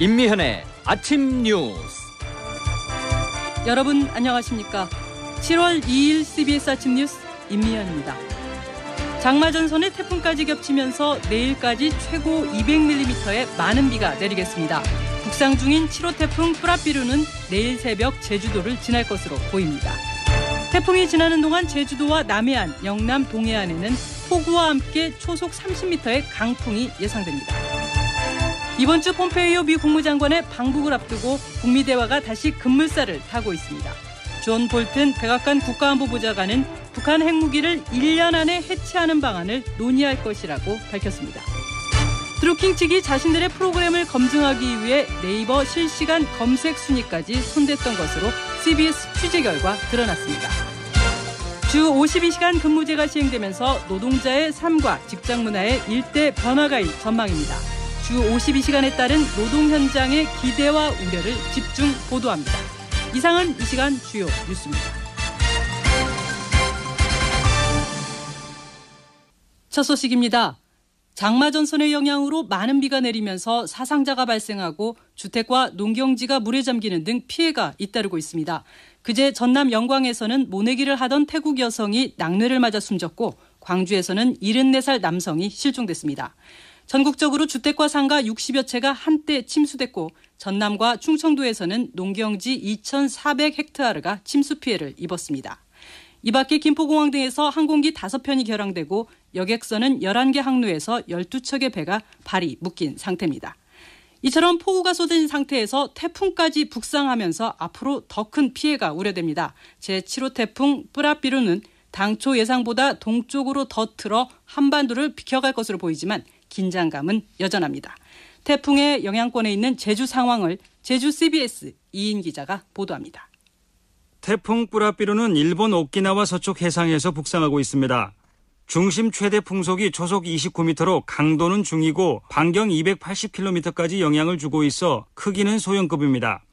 임미현의 아침 뉴스. 여러분 안녕하십니까? 7월 2일 CBS 아침 뉴스 임미현입니다. 장마 전선에 태풍까지 겹치면서 내일까지 최고 200mm의 많은 비가 내리겠습니다. 북상 중인 7호 태풍 뿌라비루는 내일 새벽 제주도를 지날 것으로 보입니다. 태풍이 지나는 동안 제주도와 남해안, 영남, 동해안에는 폭우와 함께 초속 30m의 강풍이 예상됩니다. 이번 주 폼페이오 미 국무장관의 방북을 앞두고 북미 대화가 다시 급물살을 타고 있습니다. 존 볼튼 백악관 국가안보보좌관은 북한 핵무기를 1년 안에 해체하는 방안을 논의할 것이라고 밝혔습니다. 드루킹 측이 자신들의 프로그램을 검증하기 위해 네이버 실시간 검색 순위까지 손댔던 것으로 CBS 취재 결과 드러났습니다. 주 52시간 근무제가 시행되면서 노동자의 삶과 직장 문화의 일대 변화가 일 전망입니다. 주 52시간에 따른 노동 현장의 기대와 우려를 집중 보도합니다. 이상은 이 시간 주요 뉴스입니다. 첫 소식입니다. 장마 전선의 영향으로 많은 비가 내리면서 사상자가 발생하고 주택과 농경지가 물에 잠기는 등 피해가 잇따르고 있습니다. 그제 전남 영광에서는 모내기를 하던 태국 여성이 낙뢰를 맞아 숨졌고 광주에서는 74살 남성이 실종됐습니다. 전국적으로 주택과 상가 60여 채가 한때 침수됐고 전남과 충청도에서는 농경지 2,400헥타르가 침수 피해를 입었습니다. 이 밖에 김포공항 등에서 항공기 5편이 결항되고 여객선은 11개 항로에서 12척의 배가 발이 묶인 상태입니다. 이처럼 폭우가 쏟아진 상태에서 태풍까지 북상하면서 앞으로 더 큰 피해가 우려됩니다. 제7호 태풍 뿌라비루는 당초 예상보다 동쪽으로 더 틀어 한반도를 비켜갈 것으로 보이지만 긴장감은 여전합니다. 태풍의 영향권에 있는 제주 상황을 제주 CBS 이인 기자가 보도합니다. 태풍 뿌라비루는 일본 오키나와 서쪽 해상에서 북상하고 있습니다. 중심 최대 풍속이 초속 29m로 강도는 중이고 반경 280km까지 영향을 주고 있어 크기는 소형급입니다.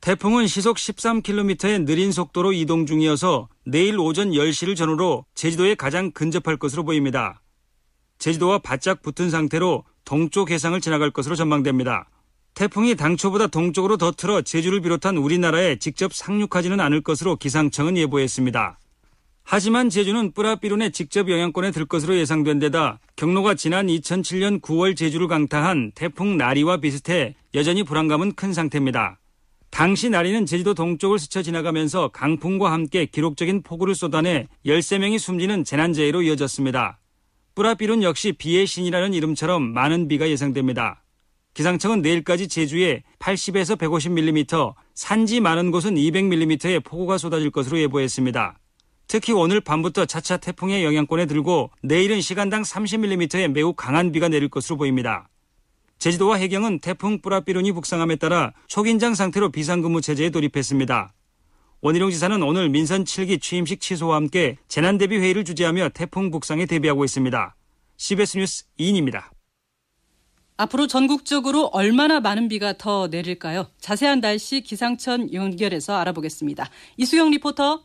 태풍은 시속 13km의 느린 속도로 이동 중이어서 내일 오전 10시를 전후로 제주도에 가장 근접할 것으로 보입니다. 제주도와 바짝 붙은 상태로 동쪽 해상을 지나갈 것으로 전망됩니다. 태풍이 당초보다 동쪽으로 더 틀어 제주를 비롯한 우리나라에 직접 상륙하지는 않을 것으로 기상청은 예보했습니다. 하지만 제주는 뿌라비룬의 직접 영향권에 들 것으로 예상된 데다 경로가 지난 2007년 9월 제주를 강타한 태풍 나리와 비슷해 여전히 불안감은 큰 상태입니다. 당시 나리는 제주도 동쪽을 스쳐 지나가면서 강풍과 함께 기록적인 폭우를 쏟아내 13명이 숨지는 재난재해로 이어졌습니다. 뿌라비룬 역시 비의 신이라는 이름처럼 많은 비가 예상됩니다. 기상청은 내일까지 제주에 80에서 150mm, 산지 많은 곳은 200mm의 폭우가 쏟아질 것으로 예보했습니다. 특히 오늘 밤부터 차차 태풍의 영향권에 들고 내일은 시간당 30mm의 매우 강한 비가 내릴 것으로 보입니다. 제주도와 해경은 태풍 뿌라비룬이 북상함에 따라 초긴장 상태로 비상근무 체제에 돌입했습니다. 원희룡 지사는 오늘 민선 7기 취임식 취소와 함께 재난대비 회의를 주재하며 태풍 북상에 대비하고 있습니다. CBS 뉴스 이인입니다. 앞으로 전국적으로 얼마나 많은 비가 더 내릴까요? 자세한 날씨 기상청 연결해서 알아보겠습니다. 이수영 리포터.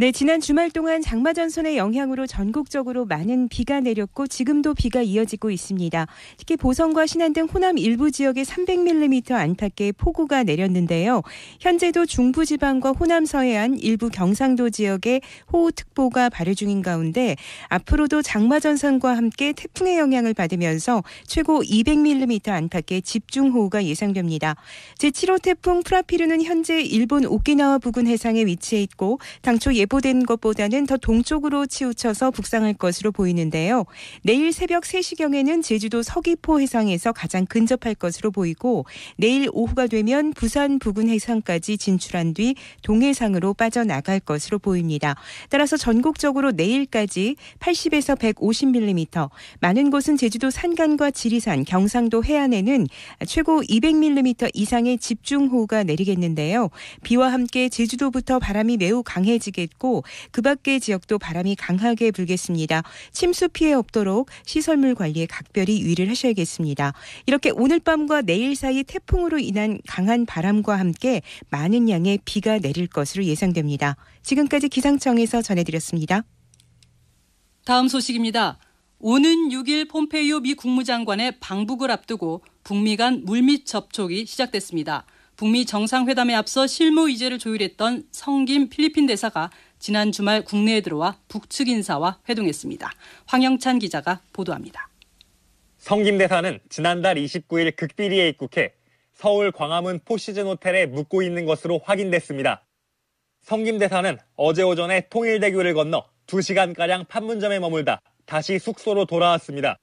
네, 지난 주말 동안 장마 전선의 영향으로 전국적으로 많은 비가 내렸고 지금도 비가 이어지고 있습니다. 특히 보성과 신안 등 호남 일부 지역에 300mm 안팎의 폭우가 내렸는데요. 현재도 중부 지방과 호남 서해안, 일부 경상도 지역에 호우특보가 발효 중인 가운데 앞으로도 장마 전선과 함께 태풍의 영향을 받으면서 최고 200mm 안팎의 집중 호우가 예상됩니다. 제7호 태풍 프라피르는 현재 일본 오키나와 부근 해상에 위치해 있고 당초 예 예보된 것보다는 더 동쪽으로 치우쳐서 북상할 것으로 보이는데요. 내일 새벽 3시경에는 제주도 서귀포 해상에서 가장 근접할 것으로 보이고 내일 오후가 되면 부산 부근 해상까지 진출한 뒤 동해상으로 빠져나갈 것으로 보입니다. 따라서 전국적으로 내일까지 80에서 150mm, 많은 곳은 제주도 산간과 지리산, 경상도 해안에는 최고 200mm 이상의 집중호우가 내리겠는데요. 비와 함께 제주도부터 바람이 매우 강해지겠고 있고 그 밖의 지역도 바람이 강하게 불겠습니다. 침수 피해 없도록 시설물 관리에 각별히 유의를 하셔야겠습니다. 이렇게 오늘 밤과 내일 사이 태풍으로 인한 강한 바람과 함께 많은 양의 비가 내릴 것으로 예상됩니다. 지금까지 기상청에서 전해드렸습니다. 다음 소식입니다. 오는 6일 폼페이오 미 국무장관의 방북을 앞두고 북미 간 물밑 접촉이 시작됐습니다. 북미 정상회담에 앞서 실무 의제를 조율했던 성김 필리핀 대사가 지난 주말 국내에 들어와 북측 인사와 회동했습니다. 황영찬 기자가 보도합니다. 성김 대사는 지난달 29일 극비리에 입국해 서울 광화문 포시즌 호텔에 묵고 있는 것으로 확인됐습니다. 성김 대사는 어제 오전에 통일대교를 건너 2시간가량 판문점에 머물다 다시 숙소로 돌아왔습니다.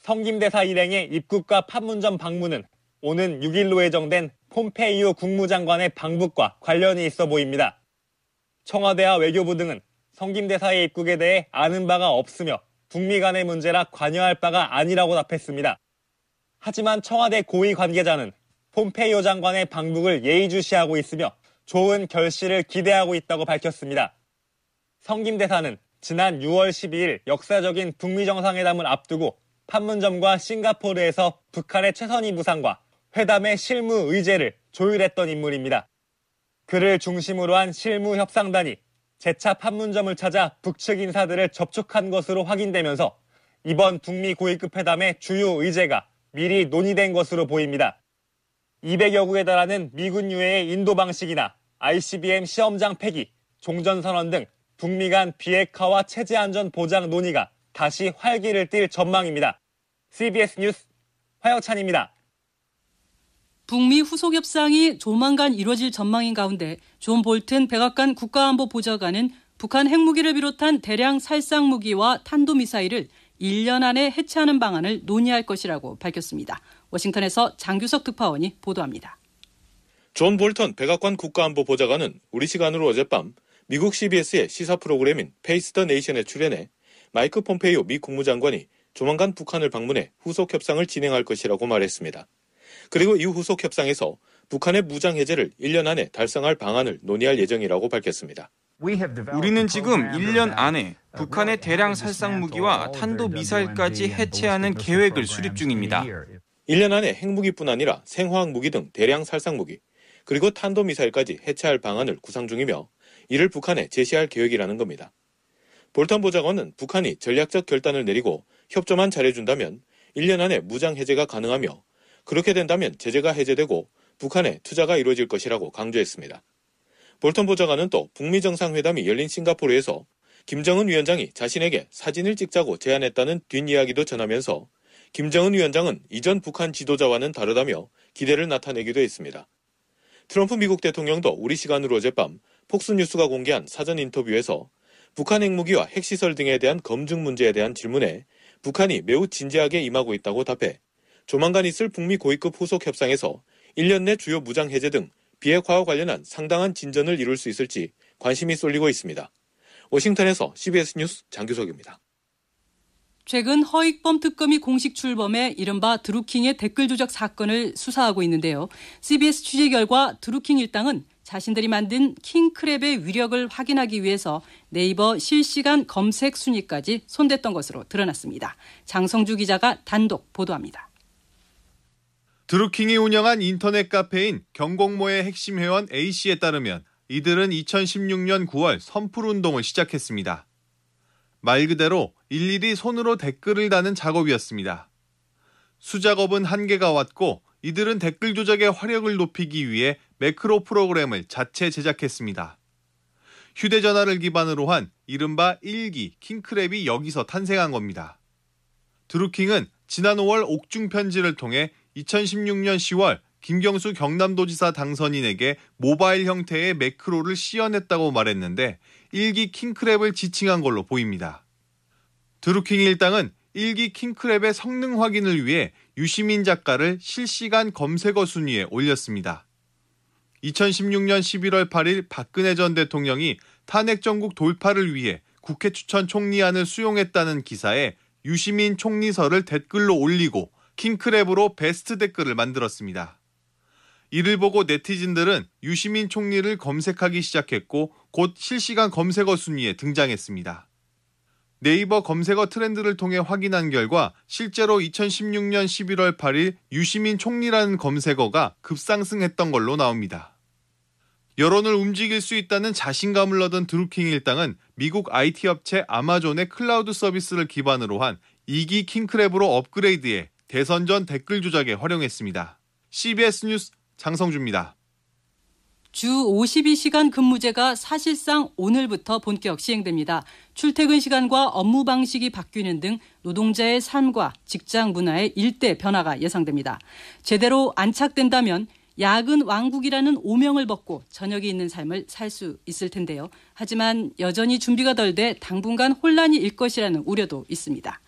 성김 대사 일행의 입국과 판문점 방문은 오는 6일로 예정된 폼페이오 국무장관의 방북과 관련이 있어 보입니다. 청와대와 외교부 등은 성김 대사의 입국에 대해 아는 바가 없으며 북미 간의 문제라 관여할 바가 아니라고 답했습니다. 하지만 청와대 고위 관계자는 폼페이오 장관의 방북을 예의주시하고 있으며 좋은 결실을 기대하고 있다고 밝혔습니다. 성김 대사는 지난 6월 12일 역사적인 북미 정상회담을 앞두고 판문점과 싱가포르에서 북한의 최선희 부상과 회담의 실무 의제를 조율했던 인물입니다. 그를 중심으로 한 실무 협상단이 재차 판문점을 찾아 북측 인사들을 접촉한 것으로 확인되면서 이번 북미 고위급 회담의 주요 의제가 미리 논의된 것으로 보입니다. 200여 국에 달하는 미군 유해의 인도 방식이나 ICBM 시험장 폐기, 종전선언 등 북미 간 비핵화와 체제 안전 보장 논의가 다시 활기를 띨 전망입니다. CBS 뉴스 화영찬입니다. 북미 후속 협상이 조만간 이루어질 전망인 가운데 존 볼튼 백악관 국가안보 보좌관은 북한 핵무기를 비롯한 대량 살상 무기와 탄도 미사일을 1년 안에 해체하는 방안을 논의할 것이라고 밝혔습니다. 워싱턴에서 장규석 특파원이 보도합니다. 존 볼턴 백악관 국가안보 보좌관은 우리 시간으로 어젯밤 미국 CBS의 시사 프로그램인 페이스 더 네이션에 출연해 마이크 폼페이오 미 국무장관이 조만간 북한을 방문해 후속 협상을 진행할 것이라고 말했습니다. 그리고 이 후속 협상에서 북한의 무장 해제를 1년 안에 달성할 방안을 논의할 예정이라고 밝혔습니다. 우리는 지금 1년 안에 북한의 대량 살상 무기와 탄도 미사일까지 해체하는 계획을 수립 중입니다. 1년 안에 핵무기뿐 아니라 생화학 무기 등 대량 살상 무기, 그리고 탄도 미사일까지 해체할 방안을 구상 중이며 이를 북한에 제시할 계획이라는 겁니다. 볼턴 보좌관은 북한이 전략적 결단을 내리고 협조만 잘해준다면 1년 안에 무장 해제가 가능하며 그렇게 된다면 제재가 해제되고 북한에 투자가 이루어질 것이라고 강조했습니다. 볼턴 보좌관은 또 북미 정상회담이 열린 싱가포르에서 김정은 위원장이 자신에게 사진을 찍자고 제안했다는 뒷이야기도 전하면서 김정은 위원장은 이전 북한 지도자와는 다르다며 기대를 나타내기도 했습니다. 트럼프 미국 대통령도 우리 시간으로 어젯밤 폭스뉴스가 공개한 사전 인터뷰에서 북한 핵무기와 핵시설 등에 대한 검증 문제에 대한 질문에 북한이 매우 진지하게 임하고 있다고 답해 조만간 있을 북미 고위급 후속 협상에서 1년 내 주요 무장 해제 등 비핵화와 관련한 상당한 진전을 이룰 수 있을지 관심이 쏠리고 있습니다. 워싱턴에서 CBS 뉴스 장규석입니다. 최근 허익범 특검이 공식 출범해 이른바 드루킹의 댓글 조작 사건을 수사하고 있는데요. CBS 취재 결과 드루킹 일당은 자신들이 만든 킹크랩의 위력을 확인하기 위해서 네이버 실시간 검색 순위까지 손댔던 것으로 드러났습니다. 장성주 기자가 단독 보도합니다. 드루킹이 운영한 인터넷 카페인 경공모의 핵심 회원 A씨에 따르면 이들은 2016년 9월 선풀 운동을 시작했습니다. 말 그대로 일일이 손으로 댓글을 다는 작업이었습니다. 수작업은 한계가 왔고 이들은 댓글 조작의 화력을 높이기 위해 매크로 프로그램을 자체 제작했습니다. 휴대전화를 기반으로 한 이른바 1기 킹크랩이 여기서 탄생한 겁니다. 드루킹은 지난 5월 옥중 편지를 통해 2016년 10월 김경수 경남도지사 당선인에게 모바일 형태의 매크로를 시연했다고 말했는데 1기 킹크랩을 지칭한 걸로 보입니다. 드루킹 일당은 1기 킹크랩의 성능 확인을 위해 유시민 작가를 실시간 검색어 순위에 올렸습니다. 2016년 11월 8일 박근혜 전 대통령이 탄핵 정국 돌파를 위해 국회 추천 총리안을 수용했다는 기사에 유시민 총리설을 댓글로 올리고 킹크랩으로 베스트 댓글을 만들었습니다. 이를 보고 네티즌들은 유시민 총리를 검색하기 시작했고 곧 실시간 검색어 순위에 등장했습니다. 네이버 검색어 트렌드를 통해 확인한 결과 실제로 2016년 11월 8일 유시민 총리라는 검색어가 급상승했던 걸로 나옵니다. 여론을 움직일 수 있다는 자신감을 얻은 드루킹 일당은 미국 IT 업체 아마존의 클라우드 서비스를 기반으로 한 2기 킹크랩으로 업그레이드해 대선 전 댓글 조작에 활용했습니다. CBS 뉴스 장성주입니다. 주 52시간 근무제가 사실상 오늘부터 본격 시행됩니다. 출퇴근 시간과 업무 방식이 바뀌는 등 노동자의 삶과 직장 문화의 일대 변화가 예상됩니다. 제대로 안착된다면 야근 왕국이라는 오명을 벗고 저녁이 있는 삶을 살 수 있을 텐데요. 하지만 여전히 준비가 덜 돼 당분간 혼란이 일 것이라는 우려도 있습니다.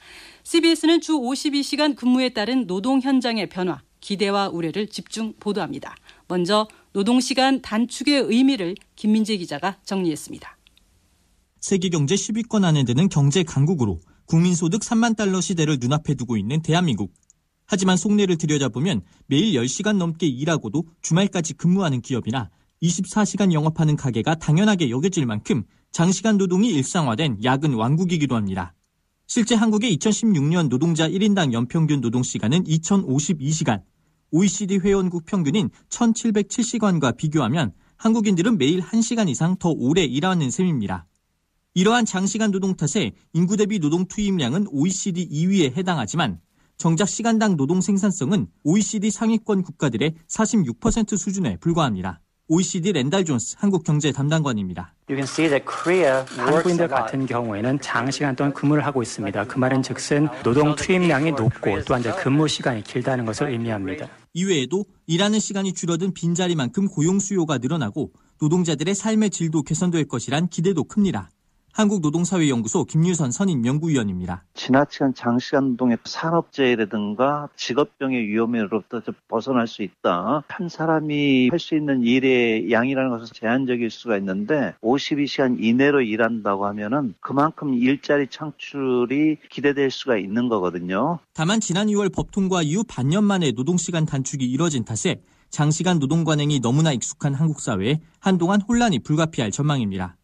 CBS는 주 52시간 근무에 따른 노동 현장의 변화, 기대와 우려를 집중 보도합니다. 먼저 노동시간 단축의 의미를 김민재 기자가 정리했습니다. 세계 경제 10위권 안에 드는 경제 강국으로 국민소득 3만 달러 시대를 눈앞에 두고 있는 대한민국. 하지만 속내를 들여다보면 매일 10시간 넘게 일하고도 주말까지 근무하는 기업이나 24시간 영업하는 가게가 당연하게 여겨질 만큼 장시간 노동이 일상화된 야근 왕국이기도 합니다. 실제 한국의 2016년 노동자 1인당 연평균 노동시간은 2052시간, OECD 회원국 평균인 1707시간과 비교하면 한국인들은 매일 1시간 이상 더 오래 일하는 셈입니다. 이러한 장시간 노동 탓에 인구 대비 노동 투입량은 OECD 2위에 해당하지만 정작 시간당 노동 생산성은 OECD 상위권 국가들의 46% 수준에 불과합니다. OECD 렌달 존스 한국경제 담당관입니다. 한국인들 같은 경우에는 장시간 동안 근무를 하고 있습니다. 그 말은 즉슨 노동 투입량이 높고 또한 근무 시간이 길다는 것을 의미합니다. 이외에도 일하는 시간이 줄어든 빈자리만큼 고용 수요가 늘어나고 노동자들의 삶의 질도 개선될 것이란 기대도 큽니다. 한국노동사회연구소 김유선 선임 연구위원입니다. 지나치게 장시간 노동의 산업재해라든가 직업병의 위험으로부터 벗어날 수 있다. 한 사람이 할 수 있는 일의 양이라는 것은 제한적일 수가 있는데 52시간 이내로 일한다고 하면은 그만큼 일자리 창출이 기대될 수가 있는 거거든요. 다만 지난 2월 법 통과 이후 반년 만에 노동시간 단축이 이뤄진 탓에 장시간 노동 관행이 너무나 익숙한 한국 사회에 한동안 혼란이 불가피할 전망입니다.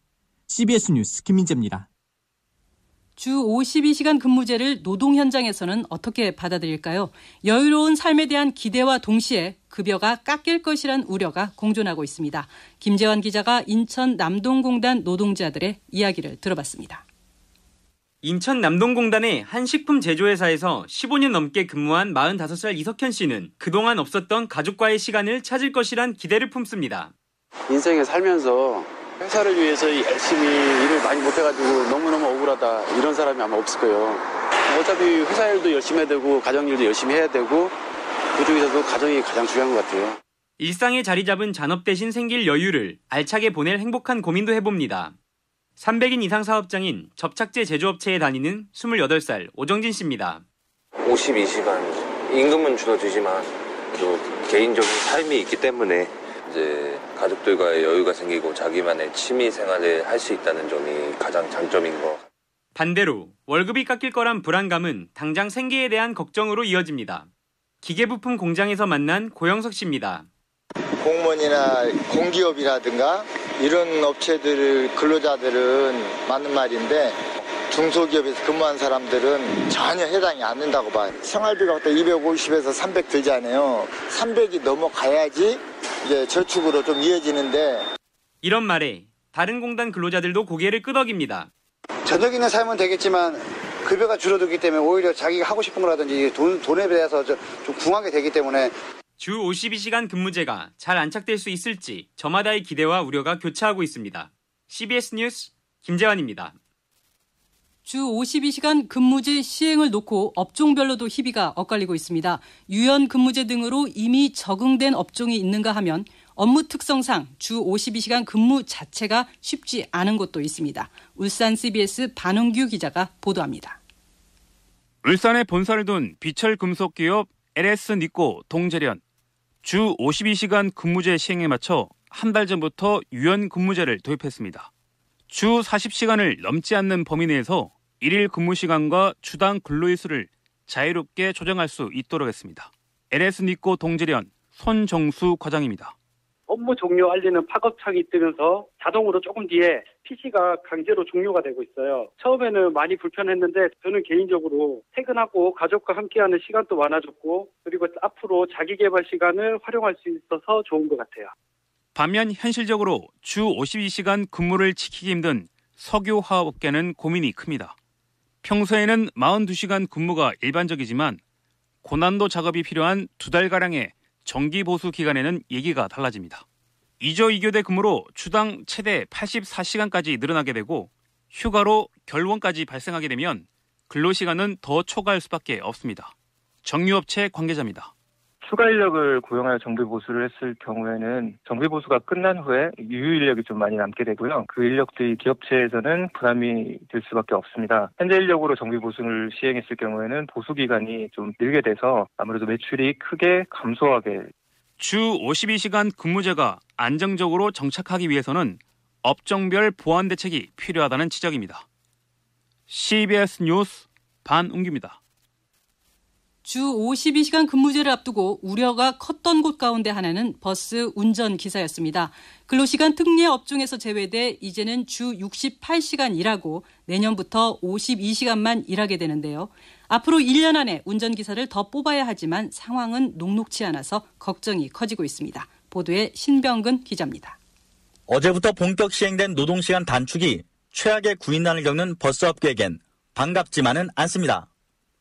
CBS 뉴스 김민재입니다. 주 52시간 근무제를 노동 현장에서는 어떻게 받아들일까요? 여유로운 삶에 대한 기대와 동시에 급여가 깎일 것이란 우려가 공존하고 있습니다. 김재환 기자가 인천 남동공단 노동자들의 이야기를 들어봤습니다. 인천 남동공단의 한 식품 제조회사에서 15년 넘게 근무한 45살 이석현 씨는 그동안 없었던 가족과의 시간을 찾을 것이란 기대를 품습니다. 인생에 살면서 회사를 위해서 열심히 일을 많이 못해가지고 너무너무 억울하다 이런 사람이 아마 없을 거예요. 어차피 회사 일도 열심히 해야 되고 가정 일도 열심히 해야 되고 그중에서도 가정이 가장 중요한 것 같아요. 일상에 자리 잡은 잔업 대신 생길 여유를 알차게 보낼 행복한 고민도 해봅니다. 300인 이상 사업장인 접착제 제조업체에 다니는 28살 오정진 씨입니다. 52시간 임금은 줄어들지만 또 개인적인 삶이 있기 때문에 이제 가족들과의 여유가 생기고 자기만의 취미 생활을 할 수 있다는 점이 가장 장점인 것. 반대로 월급이 깎일 거란 불안감은 당장 생계에 대한 걱정으로 이어집니다. 기계부품 공장에서 만난 고영석 씨입니다. 공무원이나 공기업이라든가 이런 업체들 근로자들은 맞는 말인데 중소기업에서 근무한 사람들은 전혀 해당이 안 된다고 봐요. 생활비가 250에서 300 들잖아요. 300이 넘어가야지 이제 저축으로 좀 이어지는데 이런 말에 다른 공단 근로자들도 고개를 끄덕입니다. 저녁 있는 삶은 되겠지만 급여가 줄어들기 때문에 오히려 자기가 하고 싶은 거라든지 돈, 돈에 대해서 좀 궁하게 되기 때문에 주 52시간 근무제가 잘 안착될 수 있을지 저마다의 기대와 우려가 교차하고 있습니다. CBS 뉴스 김재환입니다. 주 52시간 근무제 시행을 놓고 업종별로도 희비가 엇갈리고 있습니다. 유연 근무제 등으로 이미 적응된 업종이 있는가 하면 업무 특성상 주 52시간 근무 자체가 쉽지 않은 곳도 있습니다. 울산 CBS 반은규 기자가 보도합니다. 울산에 본사를 둔 비철 금속 기업 LS 니코 동재련 주 52시간 근무제 시행에 맞춰 한 달 전부터 유연 근무제를 도입했습니다. 주 40시간을 넘지 않는 범위 내에서 1일 근무 시간과 주당 근로일수를 자유롭게 조정할 수 있도록 했습니다. LS 니코 동지련 손정수 과장입니다. 업무 종료 알리는 팝업창이 뜨면서 자동으로 조금 뒤에 PC가 강제로 종료가 되고 있어요. 처음에는 많이 불편했는데 저는 개인적으로 퇴근하고 가족과 함께하는 시간도 많아졌고 그리고 앞으로 자기 개발 시간을 활용할 수 있어서 좋은 것 같아요. 반면 현실적으로 주 52시간 근무를 지키기 힘든 석유 화업계는 고민이 큽니다. 평소에는 42시간 근무가 일반적이지만 고난도 작업이 필요한 두 달가량의 정기 보수 기간에는 얘기가 달라집니다. 2조 2교대 근무로 주당 최대 84시간까지 늘어나게 되고 휴가로 결원까지 발생하게 되면 근로시간은 더 초과할 수밖에 없습니다. 정유업체 관계자입니다. 추가 인력을 고용하여 정비 보수를 했을 경우에는 정비 보수가 끝난 후에 유휴 인력이 좀 많이 남게 되고요. 그 인력들이 기업체에서는 부담이 될 수밖에 없습니다. 현재 인력으로 정비 보수를 시행했을 경우에는 보수 기간이 좀 늘게 돼서 아무래도 매출이 크게 감소하게 주 52시간 근무제가 안정적으로 정착하기 위해서는 업종별 보완 대책이 필요하다는 지적입니다. CBS 뉴스 반웅규입니다. 주 52시간 근무제를 앞두고 우려가 컸던 곳 가운데 하나는 버스 운전 기사였습니다. 근로시간 특례 업종에서 제외돼 이제는 주 68시간 일하고 내년부터 52시간만 일하게 되는데요. 앞으로 1년 안에 운전기사를 더 뽑아야 하지만 상황은 녹록치 않아서 걱정이 커지고 있습니다. 보도에 신병근 기자입니다. 어제부터 본격 시행된 노동시간 단축이 최악의 구인난을 겪는 버스업계에겐 반갑지만은 않습니다.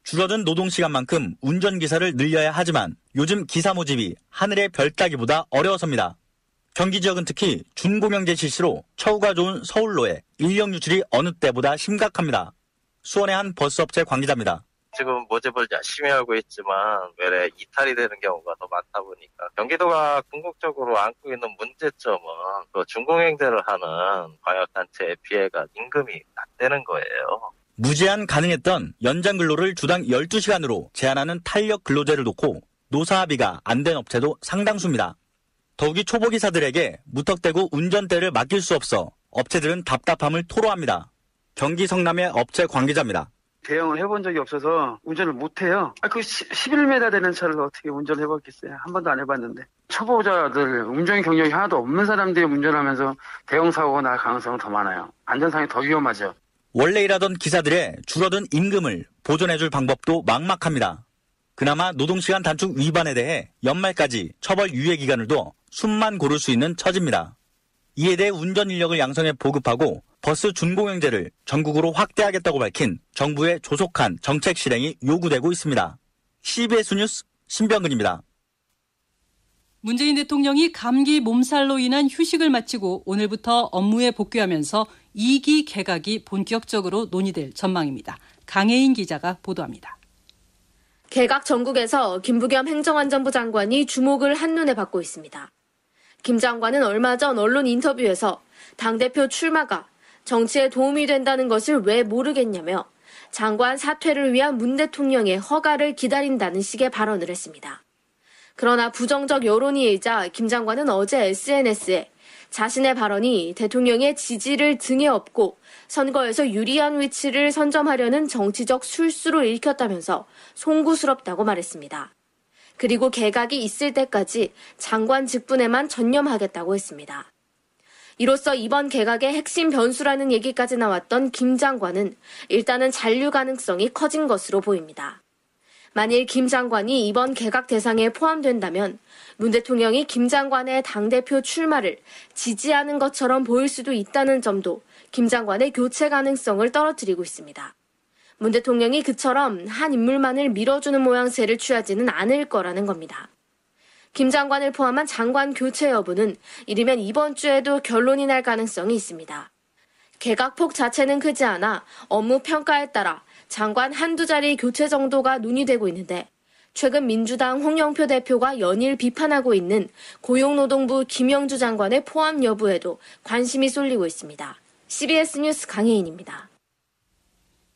줄어든 노동시간만큼 운전기사를 늘려야 하지만 요즘 기사 모집이 하늘의 별 따기보다 어려워서입니다. 경기 지역은 특히 준공영제 실시로 처우가 좋은 서울로의 인력 유출이 어느 때보다 심각합니다. 수원의 한 버스업체 관계자입니다. 지금 모집을 열심히 하고 있지만 외래 이탈이 되는 경우가 더 많다 보니까 경기도가 궁극적으로 안고 있는 문제점은 그 준공행제를 하는 광역단체의 피해가 임금이 낮다는 거예요. 무제한 가능했던 연장 근로를 주당 12시간으로 제한하는 탄력 근로제를 놓고 노사합의가 안 된 업체도 상당수입니다. 더욱이 초보 기사들에게 무턱대고 운전대를 맡길 수 없어 업체들은 답답함을 토로합니다. 경기 성남의 업체 관계자입니다. 대응을 해본 적이 없어서 운전을 못해요. 아, 그 11m 되는 차를 어떻게 운전을 해봤겠어요? 한 번도 안 해봤는데. 초보자들, 운전 경력이 하나도 없는 사람들이 운전하면서 대형 사고가 날 가능성은 더 많아요. 안전상이 더 위험하죠. 원래 일하던 기사들의 줄어든 임금을 보존해줄 방법도 막막합니다. 그나마 노동시간 단축 위반에 대해 연말까지 처벌 유예 기간을 둬 숨만 고를 수 있는 처지입니다. 이에 대해 운전 인력을 양성해 보급하고 버스 준공영제를 전국으로 확대하겠다고 밝힌 정부의 조속한 정책 실행이 요구되고 있습니다. CBS 뉴스 신병근입니다. 문재인 대통령이 감기 몸살로 인한 휴식을 마치고 오늘부터 업무에 복귀하면서 2기 개각이 본격적으로 논의될 전망입니다. 강혜인 기자가 보도합니다. 개각 전국에서 김부겸 행정안전부 장관이 주목을 한눈에 받고 있습니다. 김 장관은 얼마 전 언론 인터뷰에서 당대표 출마가 정치에 도움이 된다는 것을 왜 모르겠냐며 장관 사퇴를 위한 문 대통령의 허가를 기다린다는 식의 발언을 했습니다. 그러나 부정적 여론이 일자 김 장관은 어제 SNS에 자신의 발언이 대통령의 지지를 등에 업고 선거에서 유리한 위치를 선점하려는 정치적 술수로 읽혔다면서 송구스럽다고 말했습니다. 그리고 개각이 있을 때까지 장관 직분에만 전념하겠다고 했습니다. 이로써 이번 개각의 핵심 변수라는 얘기까지 나왔던 김 장관은 일단은 잔류 가능성이 커진 것으로 보입니다. 만일 김 장관이 이번 개각 대상에 포함된다면 문 대통령이 김 장관의 당대표 출마를 지지하는 것처럼 보일 수도 있다는 점도 김 장관의 교체 가능성을 떨어뜨리고 있습니다. 문 대통령이 그처럼 한 인물만을 밀어주는 모양새를 취하지는 않을 거라는 겁니다. 김 장관을 포함한 장관 교체 여부는 이르면 이번 주에도 결론이 날 가능성이 있습니다. 개각폭 자체는 크지 않아 업무 평가에 따라 장관 한두 자리 교체 정도가 논의되고 있는데 최근 민주당 홍영표 대표가 연일 비판하고 있는 고용노동부 김영주 장관의 포함 여부에도 관심이 쏠리고 있습니다. CBS 뉴스 강혜인입니다.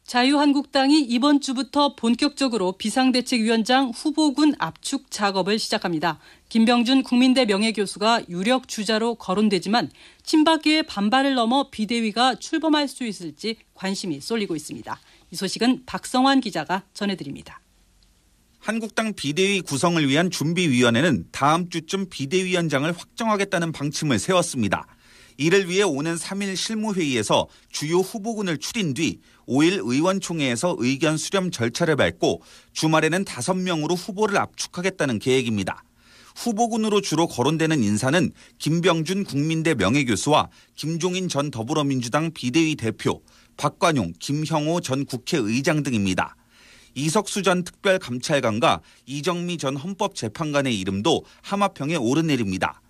자유한국당이 이번 주부터 본격적으로 비상대책위원장 후보군 압축 작업을 시작합니다. 김병준 국민대 명예교수가 유력 주자로 거론되지만 친박계의 반발을 넘어 비대위가 출범할 수 있을지 관심이 쏠리고 있습니다. 이 소식은 박성환 기자가 전해드립니다. 한국당 비대위 구성을 위한 준비위원회는 다음 주쯤 비대위원장을 확정하겠다는 방침을 세웠습니다. 이를 위해 오는 3일 실무회의에서 주요 후보군을 추린 뒤 5일 의원총회에서 의견 수렴 절차를 밟고 주말에는 5명으로 후보를 압축하겠다는 계획입니다. 후보군으로 주로 거론되는 인사는 김병준 국민대 명예교수와 김종인 전 더불어민주당 비대위 대표, 박관용, 김형호 전 국회의장 등입니다. 이석수 전 특별감찰관과 이정미 전 헌법재판관의 이름도 하마평에 오르내립니다.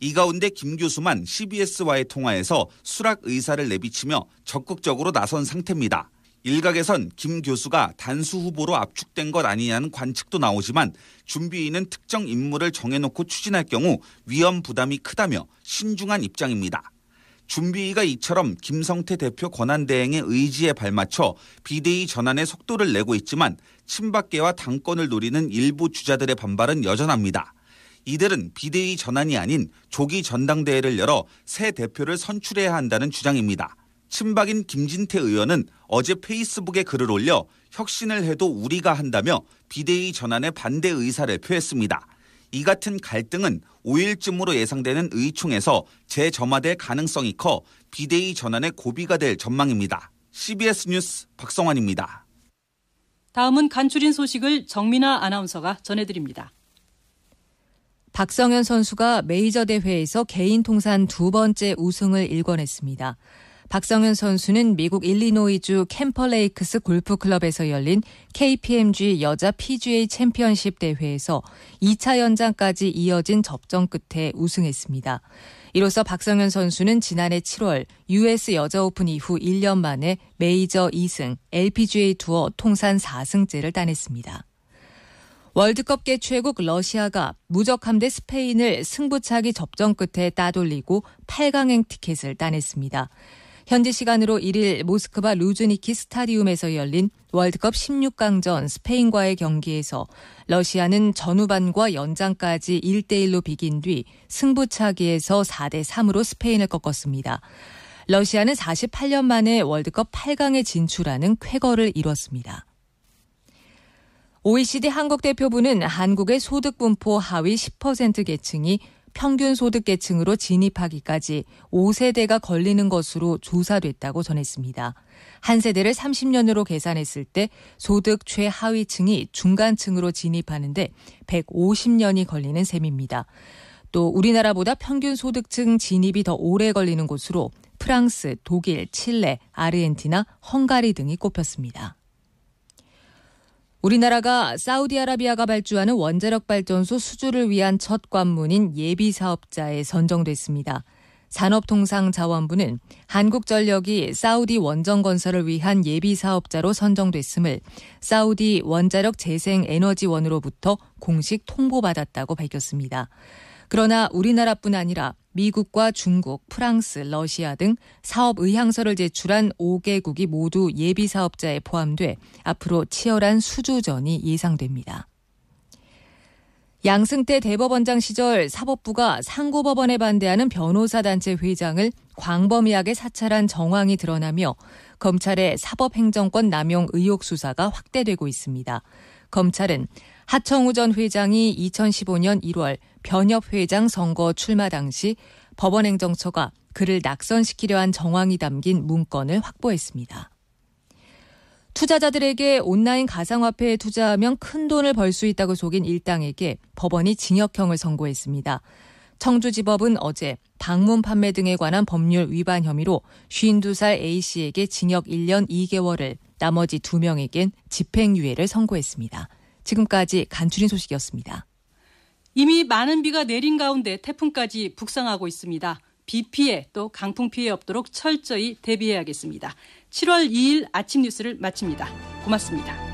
이 가운데 김 교수만 CBS와의 통화에서 수락 의사를 내비치며 적극적으로 나선 상태입니다. 일각에선 김 교수가 단수 후보로 압축된 것 아니냐는 관측도 나오지만 준비위는 특정 인물을 정해놓고 추진할 경우 위험 부담이 크다며 신중한 입장입니다. 준비위가 이처럼 김성태 대표 권한대행의 의지에 발맞춰 비대위 전환에 속도를 내고 있지만 친박계와 당권을 노리는 일부 주자들의 반발은 여전합니다. 이들은 비대위 전환이 아닌 조기 전당대회를 열어 새 대표를 선출해야 한다는 주장입니다. 친박인 김진태 의원은 어제 페이스북에 글을 올려 혁신을 해도 우리가 한다며 비대위 전환에 반대 의사를 표했습니다. 이 같은 갈등은 5일쯤으로 예상되는 의총에서 재점화될 가능성이 커 비대위 전환의 고비가 될 전망입니다. CBS 뉴스 박성환입니다. 다음은 간추린 소식을 정민아 아나운서가 전해드립니다. 박성현 선수가 메이저 대회에서 개인 통산 두 번째 우승을 일궈냈습니다. 박성현 선수는 미국 일리노이주 캠퍼레이크스 골프클럽에서 열린 KPMG 여자 PGA 챔피언십 대회에서 2차 연장까지 이어진 접전 끝에 우승했습니다. 이로써 박성현 선수는 지난해 7월 US 여자 오픈 이후 1년 만에 메이저 2승, LPGA 투어 통산 4승째를 따냈습니다. 월드컵 개최국 러시아가 무적함 대 스페인을 승부차기 접전 끝에 따돌리고 8강행 티켓을 따냈습니다. 현지 시간으로 1일 모스크바 루즈니키 스타디움에서 열린 월드컵 16강전 스페인과의 경기에서 러시아는 전후반과 연장까지 1대1로 비긴 뒤 승부차기에서 4대3으로 스페인을 꺾었습니다. 러시아는 48년 만에 월드컵 8강에 진출하는 쾌거를 이뤘습니다. OECD 한국 대표부는 한국의 소득 분포 하위 10% 계층이 평균 소득 계층으로 진입하기까지 5세대가 걸리는 것으로 조사됐다고 전했습니다. 한 세대를 30년으로 계산했을 때 소득 최하위층이 중간층으로 진입하는데 150년이 걸리는 셈입니다. 또 우리나라보다 평균 소득층 진입이 더 오래 걸리는 곳으로 프랑스, 독일, 칠레, 아르헨티나, 헝가리 등이 꼽혔습니다. 우리나라가 사우디아라비아가 발주하는 원자력 발전소 수주를 위한 첫 관문인 예비 사업자에 선정됐습니다. 산업통상자원부는 한국전력이 사우디 원전 건설을 위한 예비 사업자로 선정됐음을 사우디 원자력 재생 에너지원으로부터 공식 통보받았다고 밝혔습니다. 그러나 우리나라뿐 아니라 미국과 중국, 프랑스, 러시아 등 사업 의향서를 제출한 5개국이 모두 예비 사업자에 포함돼 앞으로 치열한 수주전이 예상됩니다. 양승태 대법원장 시절 사법부가 상고법원에 반대하는 변호사 단체 회장을 광범위하게 사찰한 정황이 드러나며 검찰의 사법행정권 남용 의혹 수사가 확대되고 있습니다. 검찰은 하청우 전 회장이 2015년 1월 변협 회장 선거 출마 당시 법원행정처가 그를 낙선시키려 한 정황이 담긴 문건을 확보했습니다. 투자자들에게 온라인 가상화폐에 투자하면 큰 돈을 벌 수 있다고 속인 일당에게 법원이 징역형을 선고했습니다. 청주지법은 어제 방문 판매 등에 관한 법률 위반 혐의로 52살 A씨에게 징역 1년 2개월을 나머지 2명에겐 집행유예를 선고했습니다. 지금까지 간추린 소식이었습니다. 이미 많은 비가 내린 가운데 태풍까지 북상하고 있습니다. 비 피해 또 강풍 피해 없도록 철저히 대비해야겠습니다. 7월 2일 아침 뉴스를 마칩니다. 고맙습니다.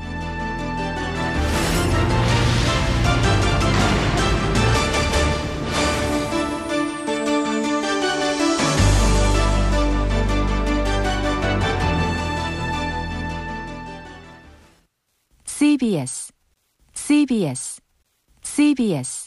CBS CBS CBS